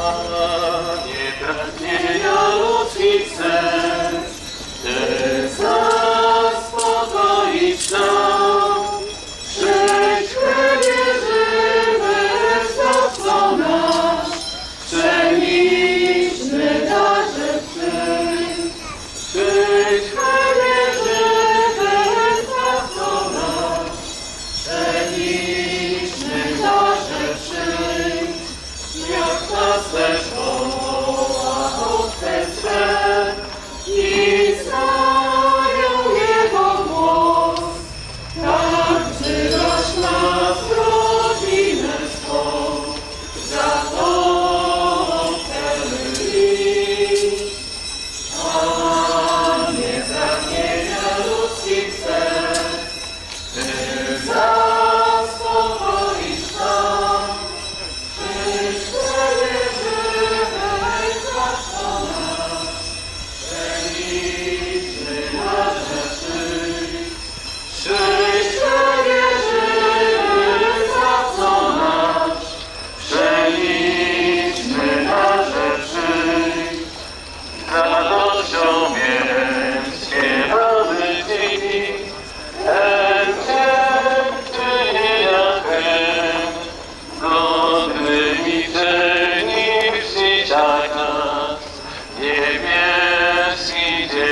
Panie, pragnienia ludzkich serc, Ty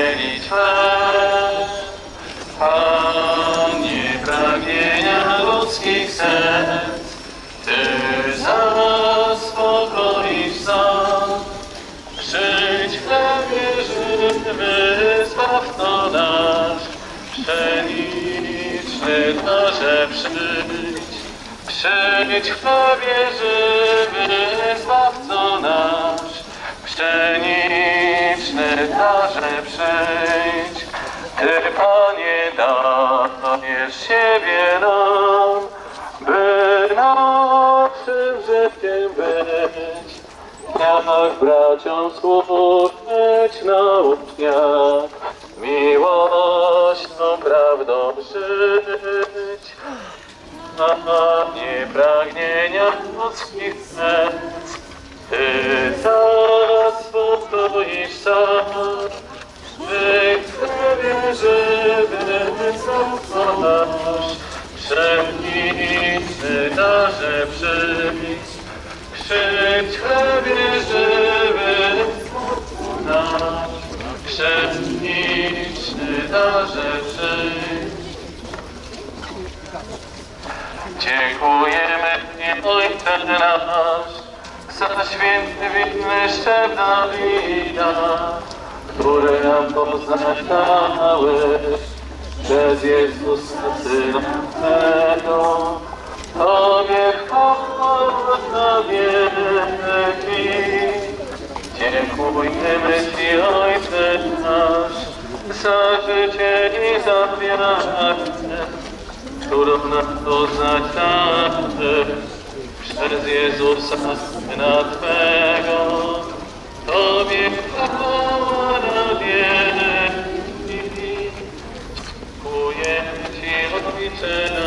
dzielić Twe. Panie, ludzkich serc, Ty zaspokoisz sam. Przyjdź chlebie żywy, Zbawco nasz, Przeliczny darze przyjdź. Przyjdź chlebie żywy, Zbawco nasz, Przeliczny darze przyjdź. Ty, Panie, dajesz siebie nam, by naszym życiem być. Jak braciom służyć naucz żywy, co nasz, Wszelki darze przyjść. Przyjdź chlebie żywy, nasz przedniczny darze przyjdź. Dziękujemy Ci, Ojcze nasz, za święty winny szczep Dawida, który nam poznać dałeś przez Jezusa Syna Twego. Tobie chwała na wieki. Dziękujemy Ci, Ojcze nasz, za życie i za wiarę, którą nam poznać dałeś przez Jezusa Syna Twego. Dziękujemy